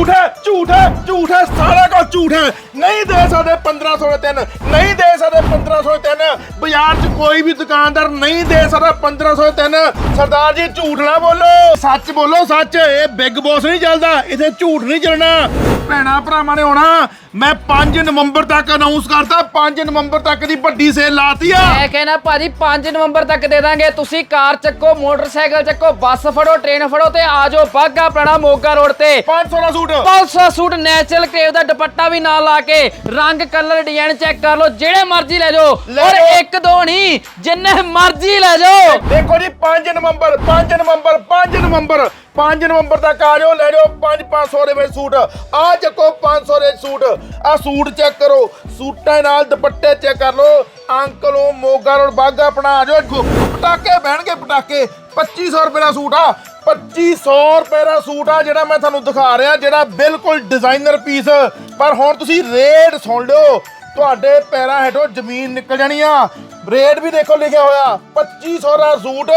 ਝੂਠ ਹੈ ਝੂਠ ਹੈ ਝੂਠ ਹੈ, ਸਾਰਾ ਕੁਝ ਝੂਠ ਹੈ। ਨਹੀਂ ਦੇ ਸਕਦੇ 1500 ਦੇ ਤਿੰਨ, ਨਹੀਂ ਦੇ ਸਕਦੇ 1500 ਦੇ ਤਿੰਨ। ਬਾਜ਼ਾਰ 'ਚ ਕੋਈ ਵੀ ਦੁਕਾਨਦਾਰ ਨਹੀਂ ਦੇ ਸਕਦਾ 1500 ਦੇ ਤਿੰਨ। ਸਰਦਾਰ ਜੀ, ਝੂਠ ਨਾ ਬੋਲੋ। ਸੱਚ ਬੋਲੋ, ਸੱਚ। ਇਹ ਬਿਗ ਬੌਸ ਨਹੀਂ ਚੱਲਦਾ। ਇੱਥੇ ਝੂਠ ਨਹੀਂ ਚੱਲਣਾ। ਭੈਣਾ ਭਰਾਵਾਂ ਨੇ ਆਉਣਾ। ਮੈਂ 5 ਨਵੰਬਰ ਤੱਕ ਅਨਾਉਂਸ ਕਰਤਾ 5 ਨਵੰਬਰ ਤੱਕ ਦੀ ਵੱਡੀ ਸੇਲ ਲਾਤੀ ਆ। ਮੈਂ ਕਹਿੰਦਾ ਭਾਜੀ 5 ਨਵੰਬਰ ਤੱਕ ਦੇ ਦਾਂਗੇ। ਤੁਸੀਂ ਕਾਰ ਚੱਕੋ ਮੋਟਰਸਾਈਕਲ ਚੱਕੋ ਬੱਸ ਫੜੋ ਟ੍ਰੇਨ ਫੜੋ ਤੇ ਆਜੋ ਬਾਗਾ ਪੁਰਾਣਾ ਮੋਗਾ ਰੋਡ ਤੇ। 500 ਦਾ ਸੂਟ। 500 ਸੂਟ ਨੈਚੁਰਲ ਕੇਵ ਦਾ ਦੁਪੱਟਾ ਵੀ ਨਾਲ ਲਾ ਕੇ ਰੰਗ ਕਲਰ ਡਿਜ਼ਾਈਨ ਚੈੱਕ ਕਰ ਲਓ ਜਿਹੜੇ ਮਰਜ਼ੀ ਲੈ ਜਾਓ। ਲੈ ਔਰ। ਇੱਕ ਦੋ ਨਹੀਂ ਜਿੰਨੇ ਮਰਜ਼ੀ ਲੈ ਜਾਓ। ਦੇਖੋ ਜੀ 5 ਨਵੰਬਰ 5 ਨਵੰਬਰ 5 ਨਵੰਬਰ। 5 ਨਵੰਬਰ ਤੱਕ ਆ ਜਾਓ, ਲੈ ਜਾਓ 5 500 ਦੇ ਵਿੱਚ ਸੂਟ। ਆ ਚੱਕੋ 500 ਦੇ ਸੂਟ। ਆ ਸੂਟ ਚੈੱਕ ਕਰੋ। ਸੂਟਾਂ ਨਾਲ ਦੁਪੱਟੇ ਚੈੱਕ ਕਰ ਲਓ। ਅੰਕਲੋਂ ਮੋਗਾ ਰੋਡ ਬਾਗਾ ਆਪਣਾ ਆ ਜਾਓ। ਪਟਾਕੇ ਬਹਿਣਗੇ ਪਟਾਕੇ। 2500 ਰੁਪਏ ਦਾ ਸੂਟ ਆ। 2500 ਰੁਪਏ ਦਾ ਸੂਟ ਆ ਜਿਹੜਾ ਮੈਂ ਤੁਹਾਨੂੰ ਦਿਖਾ ਰਿਹਾ, ਜਿਹੜਾ ਬਿਲਕੁਲ ਡਿਜ਼ਾਈਨਰ ਪੀਸ ਪਰ ਹੁਣ ਤੁਸੀਂ ਰੇਟ ਸੁਣ ਲਿਓ। ਤੁਹਾਡੇ ਪੈਰਾਂ ਹੇਠੋਂ ਜ਼ਮੀਨ ਨਿਕਲ ਜਾਣੀ ਆ। ਰੇਟ ਵੀ ਦੇਖੋ ਲਿਖਿਆ ਹੋਇਆ। 2500 ਦਾ ਸੂਟ।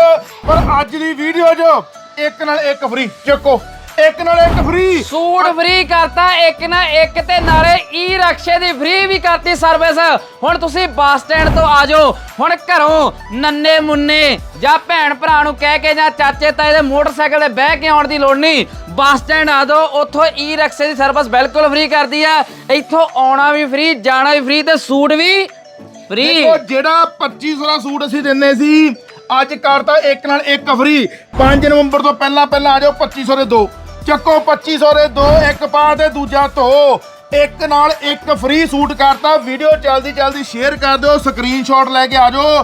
ਪਰ ਅੱਜ ਦੀ ਵੀਡੀਓ 'ਚ ਇੱਕ ਨਾਲ ਇੱਕ ਫ੍ਰੀ ਚੱਕੋ। ਇੱਕ ਨਾਲ ਇੱਕ ਫ੍ਰੀ ਸੂਟ ਫ੍ਰੀ ਕਰਤਾ ਇੱਕ ਨਾ ਇੱਕ ਤੇ ਨਾਲੇ ਈ ਰਕਸ਼ੇ ਦੀ ਫ੍ਰੀ ਵੀ ਕਰਤੀ ਸਰਵਿਸ ਹੁਣ ਤੁਸੀਂ ਬੱਸ ਸਟੈਂਡ ਤੋਂ ਆ ਜਾਓ। ਹੁਣ ਘਰੋਂ ਨੰਨੇ ਮੁੰਨੇ ਜਾਂ ਭੈਣ ਭਰਾ ਨੂੰ ਕਹਿ ਕੇ ਜਾਂ ਚਾਚੇ ਤਾਏ ਦੇ ਮੋਟਰਸਾਈਕਲ ਤੇ ਬਹਿ ਕੇ ਆਉਣ ਦੀ ਲੋੜ ਨਹੀਂ। ਬੱਸ ਸਟੈਂਡ ਆ ਜਾਓ ਉੱਥੋਂ ਈ ਰਕਸ਼ੇ ਦੀ ਸਰਵਿਸ ਬਿਲਕੁਲ ਫ੍ਰੀ ਕਰਦੀ ਆ। ਇੱਥੋਂ ਆਉਣਾ ਵੀ ਫ੍ਰੀ ਜਾਣਾ ਵੀ ਫ੍ਰੀ ਤੇ ਸੂਟ ਵੀ ਫ੍ਰੀ ਦੇਖੋ ਜਿਹੜਾ 2500 ਦਾ ਸੂਟ ਅਸੀਂ ਦਿੰਨੇ ਸੀ ਅੱਜ ਕਰਤਾ ਇੱਕ ਨਾਲ ਇੱਕ ਫ੍ਰੀ 5 ਨਵੰਬਰ ਤੋਂ ਪਹਿਲਾਂ ਪਹਿਲਾਂ ਆ ਜਾਓ 2500 ਦੇ ਦੋ। ਚੱਕੋ 2500 ਦੇ ਦੋ, ਇੱਕ ਪਾ ਤੇ ਦੂਜਾ ਧੋ। ਇੱਕ ਨਾਲ ਇੱਕ ਫ੍ਰੀ ਸੂਟ ਕਰਤਾ। ਵੀਡੀਓ ਜਲਦੀ ਜਲਦੀ ਸ਼ੇਅਰ ਕਰ ਦਿਓ ਸਕਰੀਨਸ਼ਾਟ ਲੈ ਕੇ ਆ ਜਾਓ।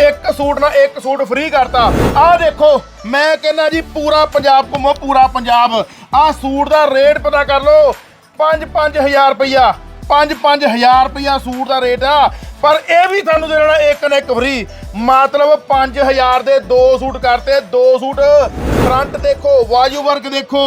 ਇੱਕ ਸੂਟ ਨਾਲ ਇੱਕ ਸੂਟ ਫ੍ਰੀ ਕਰਤਾ। ਆਹ ਦੇਖੋ, ਮੈਂ ਕਹਿੰਦਾ ਜੀ ਪੂਰਾ ਪੰਜਾਬ ਘੁੰਮੋ, ਪੂਰਾ ਪੰਜਾਬ। ਆਹ ਸੂਟ ਦਾ ਰੇਟ ਪਤਾ ਕਰ ਲਓ 5-5000 ਰੁਪਈਆ। 5-5000 ਰੁਪਈਆ ਸੂਟ ਦਾ ਰੇਟ ਆ। ਪਰ ਇਹ ਵੀ ਤੁਹਾਨੂੰ ਦੇ ਦੇਣਾ ਇੱਕ ਨਾ ਇੱਕ ਫ੍ਰੀ ਮਤਲਬ 5000 ਦੇ ਦੋ ਸੂਟ ਕਰਤੇ, ਦੋ ਸੂਟ ਫਰੰਟ ਦੇਖੋ ਵਾਜੂ ਵਰਕ ਦੇਖੋ।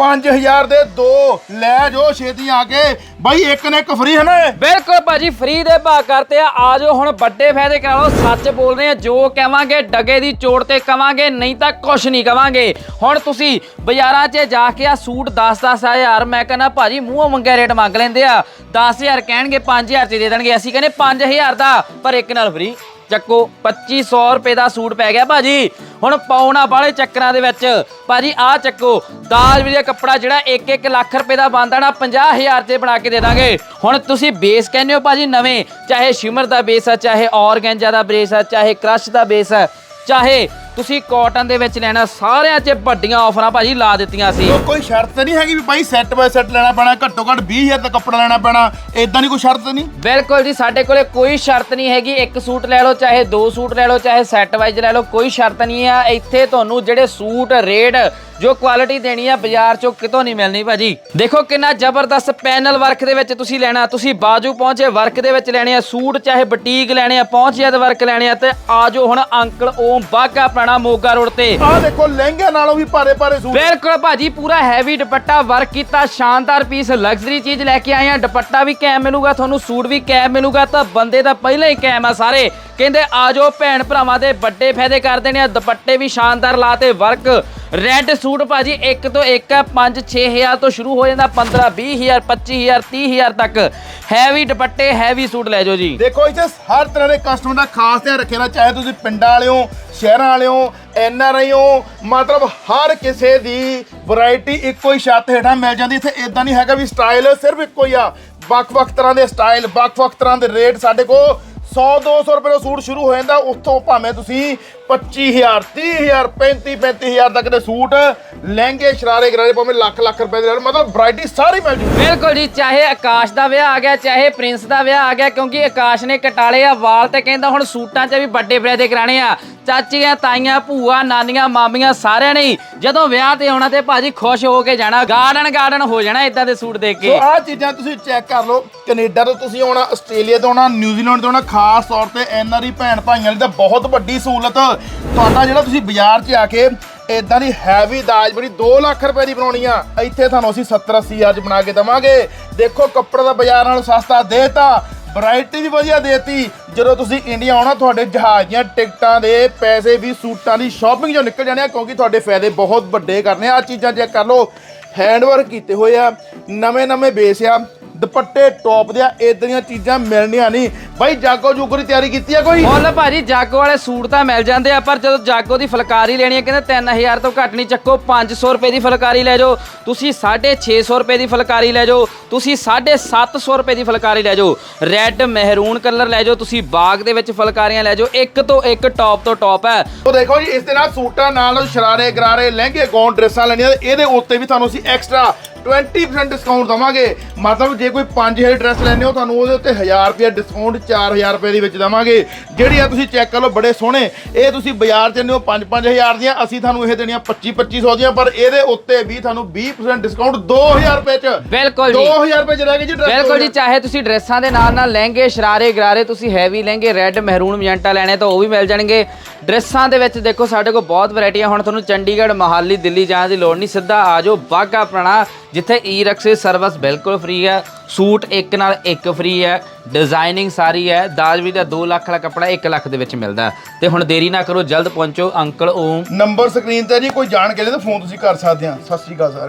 5000 ਦੇ ਦੋ, ਲੈ ਜੋ ਛੇਤੀ ਆ ਕੇ। ਬਾਈ, ਇੱਕ ਨਾ ਇੱਕ ਫ੍ਰੀ ਹੈ ਇਹ? ਬਿਲਕੁਲ ਭਾਜੀ ਫ੍ਰੀ ਦੇ ਭਾਅ ਕਰਤੇ ਆ। ਆਜੋ ਹੁਣ, ਵੱਡੇ ਫਾਇਦੇ ਕਰਾ ਲਓ। ਸੱਚ ਬੋਲ ਰਹੇ ਆ, ਜੋ ਕਵਾਂਗੇ, ਡਗੇ ਦੀ ਚੋੜ ਤੇ ਕਵਾਂਗੇ, ਨਹੀਂ ਤਾਂ ਕੁਛ ਨਹੀਂ ਕਵਾਂਗੇ। ਹੁਣ ਤੁਸੀਂ ਬਾਜ਼ਾਰਾਂ 'ਚ ਜਾ ਕੇ ਆ ਸੂਟ 10-10 ਹਜ਼ਾਰ, ਮੈਂ ਕਹਿੰਦਾ ਭਾਜੀ, ਮੂੰਹੋਂ ਮੰਗਿਆ ਰੇਟ ਮੰਗ ਲੈਂਦੇ ਆ। 10000 ਕਹਿਣਗੇ 5000 'ਚ ਦੇ ਦੇਣਗੇ। ਅਸੀਂ ਕਹਿੰਦੇ 5000 ਦਾ, ਪਰ ਇੱਕ ਨਾਲ ਫ੍ਰੀ ਚੱਕੋ 2500 ਰੁਪਏ ਦਾ ਸੂਟ ਪੈ ਗਿਆ ਭਾਜੀ। ਹੁਣ ਪਾਉਣਾ ਵਾਲੇ ਚੱਕਰਾਂ ਦੇ ਵਿੱਚ। ਭਾਜੀ, ਆਹ ਚੱਕੋ, ਦਾਜ ਵੀ ਦਾ ਕੱਪੜਾ ਜਿਹੜਾ 1-1 ਲੱਖ ਰੁਪਏ ਦਾ ਬਣਦਾ ਨਾ 50000 ਤੇ ਬਣਾ ਕੇ ਦੇ ਦਾਂਗੇ। ਹੁਣ ਤੁਸੀਂ ਬੇਸ ਕਹਿੰਦੇ ਹੋ ਭਾਜੀ ਨਵੇਂ, ਚਾਹੇ ਸ਼ਿਮਰ ਦਾ ਬੇਸ ਆ, ਚਾਹੇ ਔਰਗੈਂਜਾ ਦਾ ਬੇਸ ਆ, ਚਾਹੇ ਕ੍ਰਸ਼ ਦਾ ਬੇਸ ਆ, ਚਾਹੇ ਤੁਸੀਂ ਕਾਟਨ ਦੇ ਵਿੱਚ ਲੈਣਾ ਸਾਰਿਆਂ 'ਚ ਵੱਡੀਆਂ ਆਫਰਾਂ ਭਾਜੀ ਲਾ ਦਿੱਤੀਆਂ ਸੀ। ਕੋਈ ਸ਼ਰਤ ਨਹੀਂ ਹੈਗੀ ਵੀ ਬਾਈ ਸੈੱਟ ਬਾਈ ਸੈੱਟ ਲੈਣਾ ਪੈਣਾ ਘੱਟੋ ਘੱਟ 20000 ਦਾ ਕੱਪੜਾ ਲੈਣਾ ਪੈਣਾ ਇਦਾਂ ਨਹੀਂ ਕੋਈ ਸ਼ਰਤ ਨਹੀਂ? ਬਿਲਕੁਲ ਜੀ ਸਾਡੇ ਕੋਲੇ ਕੋਈ ਸ਼ਰਤ ਨਹੀਂ ਹੈਗੀ ਇੱਕ ਸੂਟ ਲੈ ਲਓ ਚਾਹੇ ਦੋ ਸੂਟ ਲੈ ਲਓ ਚਾਹੇ ਸੈੱਟ ਵਾਈਜ਼ ਲੈ ਲਓ ਕੋਈ ਸ਼ਰਤ ਨਹੀਂ ਆ। ਇੱਥੇ ਤੁਹਾਨੂੰ ਜਿਹੜੇ ਸੂਟ ਰੇਟ ਜੋ ਕੁਆਲਿਟੀ ਦੇਣੀ ਆ ਬਾਜ਼ਾਰ ਚੋਂ ਕਿਤੋਂ ਨਹੀਂ ਮਿਲਣੀ ਭਾਜੀ। ਦੇਖੋ ਕਿੰਨਾ ਜ਼ਬਰਦਸਤ ਪੈਨਲ ਵਰਕ ਦੇ ਵਿੱਚ ਤੁਸੀਂ ਲੈਣਾ ਤੁਸੀਂ ਬਾਜੂ ਪਹੁੰਚੇ ਵਰਕ ਦੇ ਵਿੱਚ ਲੈਣੇ ਆ ਸੂਟ ਚਾਹੇ ਬੁਟੀਕ ਲੈਣੇ ਆ ਪਹੁੰਚਿਆ ਦੇ ਵਰਕ ਲੈਣੇ ਆ ਤੇ ਆਜੋ ਹੁਣ ਅੰਕਲ ਓਮ ਬਾਗਾ ਪੁਰਾਣਾ ਮੋਗਾ ਰੋਡ ਤੇ। ਆਹ ਦੇਖੋ ਲਹਿੰਗੇ ਨਾਲੋਂ ਵੀ ਭਾਰੇ ਭਾਰੇ ਸੂਟ। ਬਿਲਕੁਲ ਭਾਜੀ ਪੂਰਾ ਹੈਵੀ ਦੁਪੱਟਾ ਵਰਕ ਕੀਤਾ ਸ਼ਾਨਦਾਰ ਪੀਸ ਲਗਜ਼ਰੀ ਚੀਜ਼ ਲੈ ਕੇ ਆਏ ਆ ਦੁਪੱਟਾ ਵੀ ਕੈਮ ਮਿਲੂਗਾ ਤੁਹਾਨੂੰ ਸੂਟ ਵੀ ਕੈਮ ਮਿਲੂਗਾ ਤਾਂ ਬੰਦੇ ਤਾਂ ਪਹਿਲਾਂ ਹੀ ਕੈਮ ਆ ਸਾਰੇ। ਕਹਿੰਦੇ ਆਜੋ ਭੈਣ ਭਰਾਵਾਂ ਦੇ ਵੱਡੇ ਫਾਇਦੇ ਕਰ ਦੇਣੇ ਆ ਦੁਪੱਟੇ ਵੀ ਸ਼ਾਨਦਾਰ ਲਾਤੇ ਵਰਕ ਰੈੱਡ ਸੂਟ ਭਾਜੀ, ਇੱਕ ਤੋਂ ਇੱਕ ਹੈ 5 6000 ਤੋਂ ਸ਼ੁਰੂ ਹੋ ਜਾਂਦਾ 15 20000 25000 30000 ਤੱਕ। ਹੈਵੀ ਦੁਪੱਟੇ ਹੈਵੀ ਸੂਟ ਲੈ ਜਾਓ ਜੀ। ਦੇਖੋ ਇੱਥੇ ਹਰ ਤਰ੍ਹਾਂ ਦੇ ਕਸਟਮਰ ਦਾ ਖਾਸ ਧਿਆਨ ਰੱਖਿਆ ਚਾਹੇ ਤੁਸੀਂ ਪਿੰਡਾਂ ਵਾਲੇ ਹੋ ਸ਼ਹਿਰਾਂ ਵਾਲੇ ਹੋ ਐਨ ਆਰ ਆਈ ਹੋ ਮਤਲਬ ਹਰ ਕਿਸੇ ਦੀ ਵੈਰਾਈਟੀ ਇੱਕੋ ਹੀ ਛੱਤ ਹੇਠਾਂ ਮਿਲ ਜਾਂਦੀ। ਇੱਥੇ ਇਦਾਂ ਨਹੀਂ ਹੈਗਾ ਵੀ ਸਟਾਈਲ ਸਿਰਫ ਇੱਕੋ ਹੀ ਆ। ਵੱਖ-ਵੱਖ ਤਰ੍ਹਾਂ ਦੇ ਸਟਾਈਲ ਵੱਖ-ਵੱਖ ਤਰ੍ਹਾਂ ਦੇ ਰੇਟ ਸਾਡੇ ਕੋਲ 100 200 ਰੁਪਏ ਦਾ ਸੂਟ ਸ਼ੁਰੂ ਹੋ ਜਾਂਦਾ, ਉੱਥੋਂ ਭਾਵੇਂ ਤੁਸੀਂ 25000 30000 35 35000 ਤੱਕ ਦੇ ਸੂਟ ਲਹਿੰਗੇ, ਸ਼ਰਾਰੇ, ਗਰਾਰੇ ਭਾਵੇਂ ਲੱਖ ਲੱਖ ਰੁਪਏ ਦੇ ਲੈਣ ਮਤਲਬ ਵੈਰਾਈਟੀ ਸਾਰੀ ਮਿਲ ਜੂ ਬਿਲਕੁਲ ਜੀ, ਚਾਹੇ ਆਕਾਸ਼ ਦਾ ਵਿਆਹ ਆ ਗਿਆ, ਚਾਹੇ ਪ੍ਰਿੰਸ ਦਾ ਵਿਆਹ ਆ ਗਿਆ, ਕਿਉਂਕਿ ਆਕਾਸ਼ ਨੇ ਕਟਾਲੇ ਆ ਵਾਲ ਤੇ ਕਹਿੰਦਾ ਹੁਣ ਸੂਟਾਂ 'ਚ ਵੀ ਵੱਡੇ ਫਾਇਦੇ ਕਰਾਣੇ ਆ। ਚਾਚੀਆਂ, ਤਾਈਆਂ, ਭੂਆ, ਨਾਨੀਆਂ, ਮਾਮੀਆਂ ਸਾਰਿਆਂ ਨੇ ਹੀ ਜਦੋਂ ਵਿਆਹ ਤੇ ਆਉਣਾ ਤੇ ਭਾਜੀ ਖੁਸ਼ ਹੋ ਕੇ ਜਾਣਾ ਗਾਰਡਨ ਗਾਰਡਨ ਹੋ ਜਾਣਾ ਇਦਾਂ ਦੇ ਸੂਟ ਦੇਖ ਸੋ ਕੇ ਆਹ ਚੀਜ਼ਾਂ ਤੁਸੀਂ ਚੈੱਕ ਕਰ ਲਓ। ਕੈਨੇਡਾ ਤੋਂ ਤੁਸੀਂ ਆਉਣਾ, ਆਸਟ੍ਰੇਲੀਆ ਤੋਂ ਆਉਣਾ ਨਿਊਜ਼ੀਲੈਂਡ ਤੋਂ ਆਉਣਾ, ਖਾਸ ਤੌਰ ਤੇ ਐਨਆਰਈ ਭੈਣ ਭਾਈਆਂ ਲਈ ਤਾਂ ਬਹੁਤ ਵੱਡੀ ਸਹੂਲਤ। ਤੁਹਾਡਾ ਜਿਹੜਾ ਤੁਸੀਂ ਬਾਜ਼ਾਰ 'ਚ ਆ ਕੇ ਇਦਾਂ ਦੀ ਹੈਵੀ ਦਾਜ ਬੜੀ 2 ਲੱਖ ਰੁਪਏ ਦੀ ਬਣਾਉਣੀ ਆ, ਇੱਥੇ ਤੁਹਾਨੂੰ ਅਸੀਂ 70 80 ਹਜ਼ਾਰ 'ਚ ਬਣਾ ਕੇ ਦਵਾਂਗੇ। ਦੇਖੋ ਕੱਪੜੇ ਦਾ ਬਾਜ਼ਾਰ ਨਾਲੋਂ ਸਸਤਾ, ਦੇਤਾ। ਵੈਰਾਈਟੀ ਵੀ ਵਧੀਆ ਦੇਤੀ। ਜਦੋਂ ਤੁਸੀਂ ਇੰਡੀਆ ਆਉਣਾ, ਤੁਹਾਡੇ ਜਹਾਜ਼ ਦੀਆਂ ਟਿਕਟਾਂ ਦੇ ਪੈਸੇ ਵੀ ਸੂਟਾਂ ਦੀ ਸ਼ਾਪਿੰਗ ਚੋਂ ਨਿਕਲ ਜਾਣੇ ਆ, ਕਿਉਂਕਿ ਤੁਹਾਡੇ ਫਾਇਦੇ ਬਹੁਤ ਵੱਡੇ ਕਰਨੇ ਆ। ਆਹ ਚੀਜ਼ਾਂ ਚੈੱਕ ਕਰ ਲਓ ਹੈਂਡਵਰਕ ਕੀਤੇ ਹੋਏ ਆ ਨਵੇਂ ਨਵੇਂ ਬੇਸ ਆ, ਦੁਪੱਟੇ ਟੌਪ ਦੇ ਆ ਇਦਾਂ ਦੀਆਂ ਚੀਜ਼ਾਂ ਮਿਲਣੀਆਂ ਨਹੀਂ। ਬਾਈ ਜਾਗੋ ਜੂਗੋ ਦੀ ਤਿਆਰੀ ਕੀਤੀ ਆ ਕੋਈ? ਮੁੱਲ ਭਾਜੀ ਜਾਗੋ ਵਾਲੇ ਸੂਟ ਤਾਂ ਮਿਲ ਜਾਂਦੇ ਆ ਪਰ ਜਦੋਂ ਜਾਗੋ ਦੀ ਫੁਲਕਾਰੀ ਲੈਣੀ ਹੈ ਕਹਿੰਦੇ 3000 ਤੋਂ ਘੱਟ ਨਹੀਂ ਚੱਕੋ 500 ਰੁਪਏ ਦੀ ਫੁਲਕਾਰੀ ਲੈ ਜਾਓ। ਤੁਸੀਂ 650 ਰੁਪਏ ਦੀ ਫੁਲਕਾਰੀ ਲੈ ਜਾਓ ਤੁਸੀਂ 750 ਰੁਪਏ ਦੀ ਫੁਲਕਾਰੀ ਲੈ ਜਾਓ। ਰੈੱਡ ਮਹਿਰੂਨ ਕਲਰ ਲੈ ਜਾਓ ਤੁਸੀਂ ਬਾਗ ਦੇ ਵਿੱਚ ਫੁਲਕਾਰੀਆਂ ਲੈ ਜਾਓ ਇੱਕ ਤੋਂ ਇੱਕ ਟੌਪ ਤੋਂ ਟੌਪ ਹੈ। ਉਹ ਦੇਖੋ ਜੀ ਇਸ ਦੇ ਨਾਲ ਸੂਟਾਂ ਨਾਲ ਸ਼ਰਾਰੇ ਗਰਾਰੇ ਲਹਿੰਗੇ ਗੌਨ ਡਰੈਸਾਂ ਲੈਣੀਆਂ ਇਹਦੇ ਉੱਤੇ ਵੀ ਤੁਹਾਨੂੰ ਅਸੀਂ ਐਕਸਟਰਾ 20% ਡਿਸਕਾਊਂਟ ਦਵਾਂਗੇ। ਮਤਲਬ ਜੇ ਕੋਈ 5000 ਡਰੈਸ ਲੈਣੇ ਹੋ ਤੁਹਾਨੂੰ ਉਹਦੇ ਉੱਤੇ 1000 ਰੁਪਏ ਡਿਸਕਾਊਂਟ 4000 ਰੁਪਏ ਦੇ ਵਿੱਚ ਦਵਾਂਗੇ। ਜਿਹੜੀ ਆ ਤੁਸੀਂ ਚੈੱਕ ਕਰ ਲਓ ਬੜੇ ਸੋਹਣੇ। ਇਹ ਤੁਸੀਂ ਬਾਜ਼ਾਰ 'ਚ ਲੈਂਦੇ ਹੋ 5-5000 ਦੀਆਂ। ਅਸੀਂ ਤੁਹਾਨੂੰ ਇਹ ਦੇਣੀਆਂ 25-2500 ਦੀਆਂ ਪਰ ਇਹਦੇ ਉੱਤੇ ਵੀ ਤੁਹਾਨੂੰ 20% ਡਿਸਕਾਊਂਟ 2000 ਰੁਪਏ 'ਚ। ਬਿਲਕੁਲ ਜੀ। 2000 ਰੁਪਏ 'ਚ ਰਹਿ ਗਈ ਜੀ ਡਰੈਸ ਬਿਲਕੁਲ ਜੀ ਚਾਹੇ ਤੁਸੀਂ ਡਰੈਸਾਂ ਦੇ ਨਾਲ ਨਾਲ ਲਹਿੰਗੇ ਸ਼ਰਾਰੇ ਗਰਾਰੇ ਤੁਸੀਂ ਹੈਵੀ ਲਹਿੰਗੇ ਰੈੱਡ ਮਹਿਰੂਨ ਮਜੰਟਾ ਲੈਣੇ ਤਾਂ ਉਹ ਵੀ ਮਿਲ ਜਾਣਗੇ। ਡਰੈਸਾਂ ਦੇ ਵਿੱਚ ਦੇਖੋ ਸਾਡੇ ਕੋਲ ਬਹੁਤ ਵੈਰਾਈਟੀਆਂ। ਹੁਣ ਤੁਹਾਨੂੰ ਚੰਡੀਗੜ੍ਹ ਮਹਾਲੀ ਦਿੱਲੀ ਜਾਣ ਦੀ ਲੋੜ ਨਹੀਂ। ਸਿੱਧਾ ਆ ਜਾਓ ਬਾਗਾ ਪੁਰਾਣਾ ਜਿੱਥੇ ਈ ਰਿਕਸ਼ੇ ਸਰਵਿਸ ਬਿਲਕੁਲ ਫ੍ਰੀ ਹੈ, ਸੂਟ ਇੱਕ ਨਾਲ ਇੱਕ ਫ੍ਰੀ ਹੈ ਡਿਜ਼ਾਈਨਿੰਗ ਸਾਰੀ ਹੈ, ਦਾਜ ਵੀ ਦਾ 2 ਲੱਖ ਵਾਲਾ ਕੱਪੜਾ 1 ਲੱਖ ਦੇ ਵਿੱਚ ਮਿਲਦਾ ਹੈ। ਤੇ ਹੁਣ ਦੇਰੀ ਨਾ ਕਰੋ, ਜਲਦ ਪਹੁੰਚੋ, ਅੰਕਲ ਓਮ। ਨੰਬਰ ਸਕਰੀਨ ਤੇ ਜੀ, ਕੋਈ ਜਾਣ ਕੇ ਲੈ ਤਾਂ ਫੋਨ ਤੁਸੀਂ ਕਰ ਸਕਦੇ ਆ। ਸਤਿ ਸ਼੍ਰੀ ਅਕਾਲ ਸਾਰਿਆਂ ਨੂੰ।